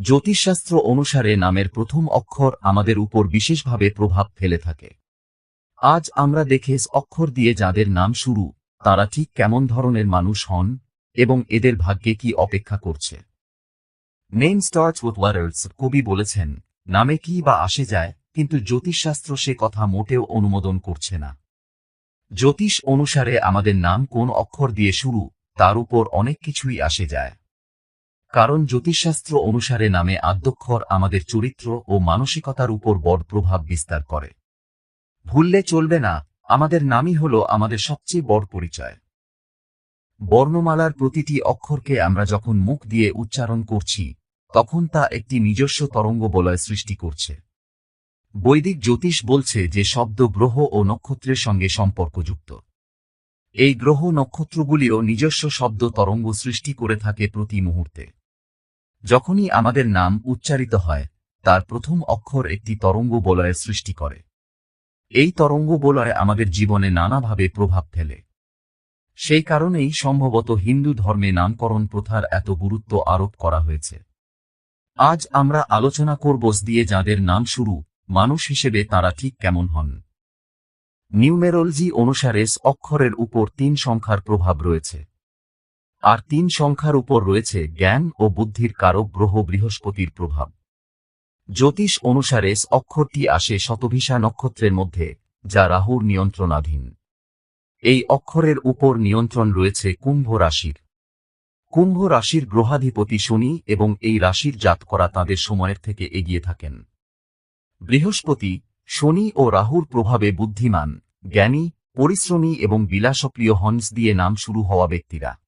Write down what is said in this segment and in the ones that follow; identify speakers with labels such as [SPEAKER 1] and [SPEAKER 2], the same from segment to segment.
[SPEAKER 1] জ্যোতিষশাস্ত্র অনুসারে নামের প্রথম অক্ষর আমাদের উপর বিশেষভাবে প্রভাব ফেলে থাকে। আজ আমরা দেখে অক্ষর দিয়ে যাদের নাম শুরু, তারা ঠিক কেমন ধরনের মানুষ হন এবং এদের ভাগ্যে কি অপেক্ষা করছে। নেম স্টার্চ উইথ লেটার্স কবি বলেছেন, নামে কি বা আসে যায়, কিন্তু জ্যোতিষশাস্ত্র সে কথা মোটেও অনুমোদন করছে না। জ্যোতিষ অনুসারে আমাদের নাম কোন অক্ষর দিয়ে শুরু, তার উপর অনেক কিছুই আসে যায়। কারণ জ্যোতিষশাস্ত্র অনুসারে নামে আদ্যক্ষর আমাদের চরিত্র ও মানসিকতার উপর বড় প্রভাব বিস্তার করে। ভুললে চলবে না, আমাদের নামই হল আমাদের সবচেয়ে বড় পরিচয়। বর্ণমালার প্রতিটি অক্ষরকে আমরা যখন মুখ দিয়ে উচ্চারণ করছি, তখন তা একটি নিজস্ব তরঙ্গ বলয় সৃষ্টি করছে। বৈদিক জ্যোতিষ বলছে যে শব্দ গ্রহ ও নক্ষত্রের সঙ্গে সম্পর্কযুক্ত। এই গ্রহ নক্ষত্রগুলিও নিজস্ব শব্দ তরঙ্গ সৃষ্টি করে থাকে প্রতি মুহূর্তে। যখনই আমাদের নাম উচ্চারিত হয়, তার প্রথম অক্ষর একটি তরঙ্গ বলয়ের সৃষ্টি করে। এই তরঙ্গ বলয় আমাদের জীবনে নানাভাবে প্রভাব ফেলে। সেই কারণেই সম্ভবত হিন্দু ধর্মে নামকরণ প্রথার এত গুরুত্ব আরোপ করা হয়েছে। আজ আমরা আলোচনা করব দিয়ে যাদের নাম শুরু, মানুষ হিসেবে তারা ঠিক কেমন হন। নিউমেরোলজি অনুসারে অক্ষরের উপর তিন সংখ্যার প্রভাব রয়েছে। আর তিন সংখ্যার উপর রয়েছে জ্ঞান ও বুদ্ধির কারক গ্রহ বৃহস্পতির প্রভাব। জ্যোতিষ অনুসারে অক্ষরটি আসে শতভিসা নক্ষত্রের মধ্যে, যা রাহুর নিয়ন্ত্রণাধীন। এই অক্ষরের উপর নিয়ন্ত্রণ রয়েছে কুম্ভ রাশির। কুম্ভ রাশির গ্রহাধিপতি শনি এবং এই রাশির জাত করা তাঁদের সময়ের থেকে এগিয়ে থাকেন। বৃহস্পতি, শনি ও রাহুর প্রভাবে বুদ্ধিমান, জ্ঞানী, পরিশ্রমী এবং বিলাসপ্রিয় হন্স দিয়ে নাম শুরু হওয়া ব্যক্তিরা।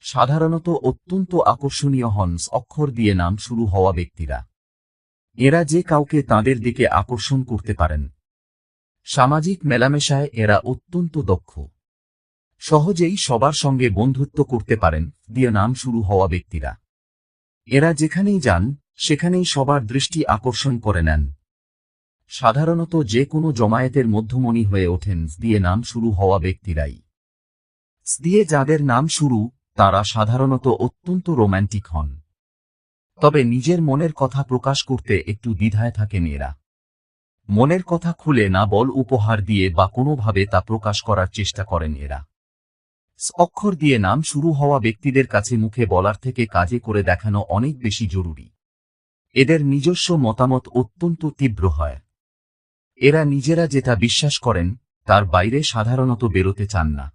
[SPEAKER 1] সাধারণত অত্যন্ত আকর্ষণীয় হন্স অক্ষর দিয়ে নাম শুরু হওয়া ব্যক্তিরা। এরা যে কাউকে তাদের দিকে আকর্ষণ করতে পারেন। সামাজিক মেলামেশায় এরা অত্যন্ত দক্ষ। সহজেই সবার সঙ্গে বন্ধুত্ব করতে পারেন দিয়ে নাম শুরু হওয়া ব্যক্তিরা। এরা যেখানেই যান, সেখানেই সবার দৃষ্টি আকর্ষণ করে নেন। সাধারণত যে কোনো জমায়েতের মধ্যমণি হয়ে ওঠেন দিয়ে নাম শুরু হওয়া ব্যক্তিরাই। দিয়ে যাদের নাম শুরু তারা সাধারণত অত্যন্ত রোম্যান্টিক হন। তবে নিজের মনের কথা প্রকাশ করতে একটু দ্বিধায় থাকেন এরা মনের কথা খুলে না বল উপহার দিয়ে বা কোনোভাবে তা প্রকাশ করার চেষ্টা করেন এরা অক্ষর দিয়ে নাম শুরু হওয়া ব্যক্তিদের কাছে মুখে বলার থেকে কাজে করে দেখানো অনেক বেশি জরুরি। এদের নিজস্ব মতামত অত্যন্ত তীব্র হয়। এরা নিজেরা যেটা বিশ্বাস করেন, তার বাইরে সাধারণত বেরোতে চান না।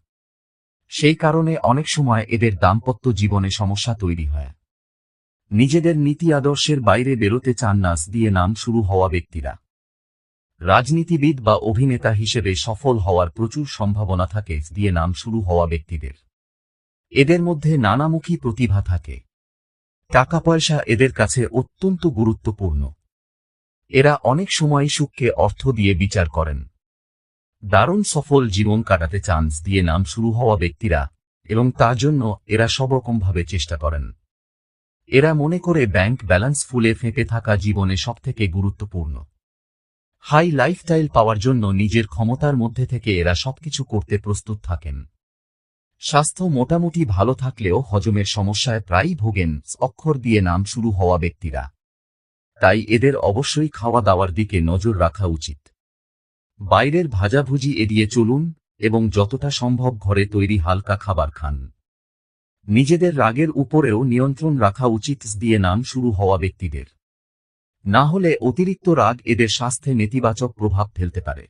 [SPEAKER 1] সেই কারণে অনেক সময় এদের দাম্পত্য জীবনে সমস্যা তৈরি হয়। নিজেদের নীতি আদর্শের বাইরে বেরোতে চান না, দিয়ে নাম শুরু হওয়া ব্যক্তিরা। রাজনীতিবিদ বা অভিনেতা হিসেবে সফল হওয়ার প্রচুর সম্ভাবনা থাকে, দিয়ে নাম শুরু হওয়া ব্যক্তিদের। এদের মধ্যে নানামুখী প্রতিভা থাকে। টাকা পয়সা এদের কাছে অত্যন্ত গুরুত্বপূর্ণ। এরা অনেক সময় সুখকে অর্থ দিয়ে বিচার করেন। দারুণ সফল জীবন কাটাতে চান্স দিয়ে নাম শুরু হওয়া ব্যক্তিরা এবং তার জন্য এরা সবরকমভাবে চেষ্টা করেন। এরা মনে করে ব্যাংক ব্যালেন্স ফুলে ফেঁপে থাকা জীবনে সবথেকে গুরুত্বপূর্ণ। হাই লাইফস্টাইল পাওয়ার জন্য নিজের ক্ষমতার মধ্যে থেকে এরা সবকিছু করতে প্রস্তুত থাকেন। স্বাস্থ্য মোটামুটি ভালো থাকলেও হজমের সমস্যায় প্রায়ই ভোগেন অক্ষর দিয়ে নাম শুরু হওয়া ব্যক্তিরা। তাই এদের অবশ্যই খাওয়া দাওয়ার দিকে নজর রাখা উচিত। বাইরের ভাজাভুজি এড়িয়ে চলুন এবং যতটা সম্ভব ঘরে তৈরি হালকা খাবার খান। নিজেদের রাগের উপরেও নিয়ন্ত্রণ রাখা উচিত দিয়ে নাম শুরু হওয়া ব্যক্তিদের। না হলে অতিরিক্ত রাগ এদের স্বাস্থ্যে নেতিবাচক প্রভাব ফেলতে পারে।